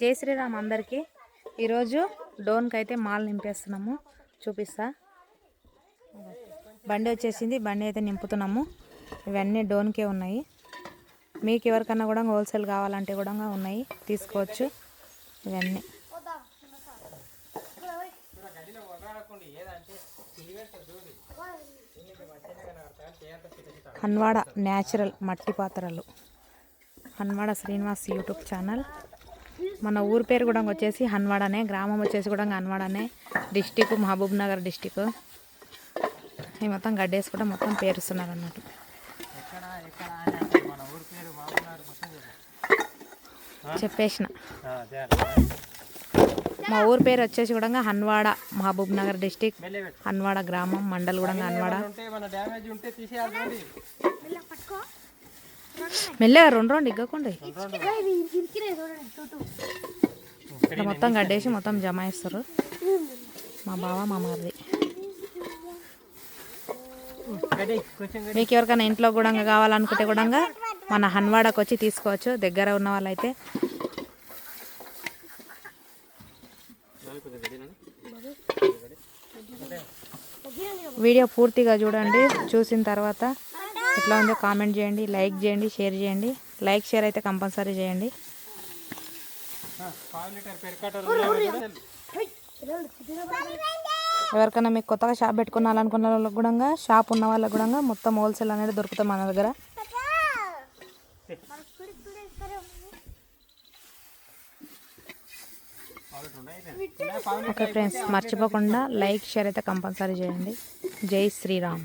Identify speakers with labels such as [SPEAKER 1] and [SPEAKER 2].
[SPEAKER 1] జై శ్రీరామ్ అందరికీ. ఈరోజు డోన్కి అయితే మాల్ నింపేస్తున్నాము. చూపిస్తా. బండి వచ్చేసింది. బండి అయితే నింపుతున్నాము. ఇవన్నీ డోన్కే ఉన్నాయి. మీకు ఎవరికన్నా కూడా హోల్సేల్ కావాలంటే కూడా ఉన్నాయి. తీసుకోవచ్చు. ఇవన్నీ. హన్వాడ న్యాచురల్ మట్టి పాత్రలు. Hanwada Srinivas YouTube channel. మన ఊరి పేరు కూడా వచ్చేసి హన్వాడనే గ్రామం వచ్చేసి కూడా హన్వాడనే డిస్టిక్ మహబూబ్ నగర్ డిస్టిక్. ఈ మొత్తం గడ్డేసి కూడా మొత్తం పేరుస్తున్నారు అన్నట్టు
[SPEAKER 2] ఎక్కడ ఎక్కడ అని అంటే మన ఊరి పేరు మామూలు మొత్తం చెప్పు
[SPEAKER 1] చెప్పేసిన. మా ఊరి పేరు వచ్చేసి కూడా హన్వాడ మహబూబ్ నగర్ డిస్టిక్ హన్వాడ గ్రామం మండల్ కూడా హన్వాడ. మెల్లగా రెండు రెండు ఇగ్గకుండా. ఇక్కడ మొత్తం గడ్డేసి మొత్తం జమాయిస్తారు మా బావ మా మరిది మీకు ఎవరికైనా ఇంట్లో కూడా కావాలనుకుంటే కూడా మన హన్వాడకు వచ్చి తీసుకోవచ్చు. దగ్గర ఉన్న వాళ్ళైతే. వీడియో పూర్తిగా చూడండి. చూసిన తర్వాత ఎట్లా ఉందో కామెంట్ చేయండి లైక్ చేయండి షేర్ చేయండి. లైక్ షేర్ అయితే కంపల్సరీ చేయండి. ఎవరికైనా మీకు కొత్తగా షాప్ పెట్టుకోవాలనుకున్న వాళ్ళకి కూడా షాప్ ఉన్న వాళ్ళకి కూడా మొత్తం హోల్సేల్ అనేది దొరుకుతాం మన దగ్గర. ఓకే ఫ్రెండ్స్ మర్చిపోకుండా లైక్ షేర్ అయితే కంపల్సరీ చేయండి. జై శ్రీరామ్.